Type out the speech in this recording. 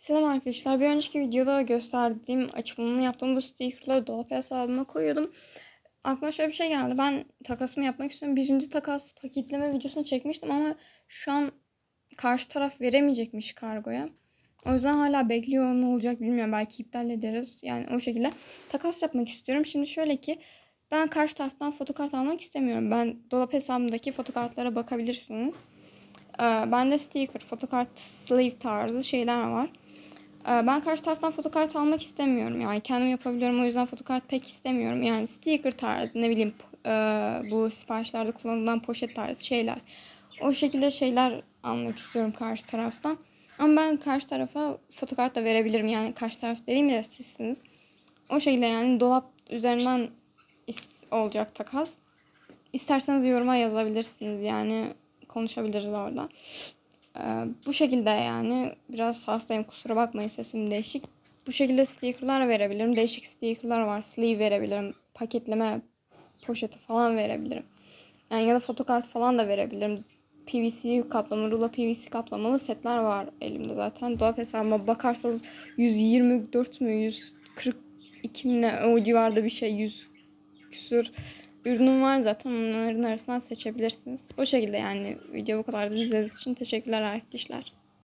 Selam arkadaşlar. Bir önceki videoda gösterdiğim açılımını yaptığım bu stickerları dolap hesabıma koyuyordum. Aklıma şöyle bir şey geldi. Ben takasımı yapmak istiyorum. Birinci takas paketleme videosunu çekmiştim ama şu an karşı taraf veremeyecekmiş kargoya. O yüzden hala bekliyor. Ne olacak bilmiyorum. Belki iptal ederiz. Yani o şekilde takas yapmak istiyorum. Şimdi şöyle ki ben karşı taraftan fotokart almak istemiyorum. Ben dolap hesabımdaki fotokartlara bakabilirsiniz. Ee, Bende sticker, fotokart, sleeve tarzı şeyler var. Ee, Ben karşı taraftan fotokart almak istemiyorum. Yani kendim yapabiliyorum o yüzden fotokart pek istemiyorum. Yani sticker tarzı ne bileyim e, bu siparişlerde kullanılan poşet tarzı şeyler. O şekilde şeyler almak istiyorum karşı taraftan. Ama ben karşı tarafa fotokart da verebilirim. Yani karşı taraf dediğim ya sizsiniz. O şekilde yani dolap üzerinden olacak takas. İsterseniz yoruma yazabilirsiniz yani konuşabiliriz orada. Ee, bu şekilde yani biraz hastayım kusura bakmayın sesim değişik. Bu şekilde stickerlar verebilirim. Değişik stickerlar var. Sleeve verebilirim. Paketleme poşeti falan verebilirim. Yani ya da fotokart falan da verebilirim. PVC kaplamalı, rulo PVC kaplamalı setler var elimde zaten. Dolap hesabıma bakarsanız 124 mü 142 mi ne o civarda bir şey 100 küsür ürünüm var zaten onların arasından seçebilirsiniz. O şekilde yani video bu kadar da izlediğiniz için teşekkürler arkadaşlar.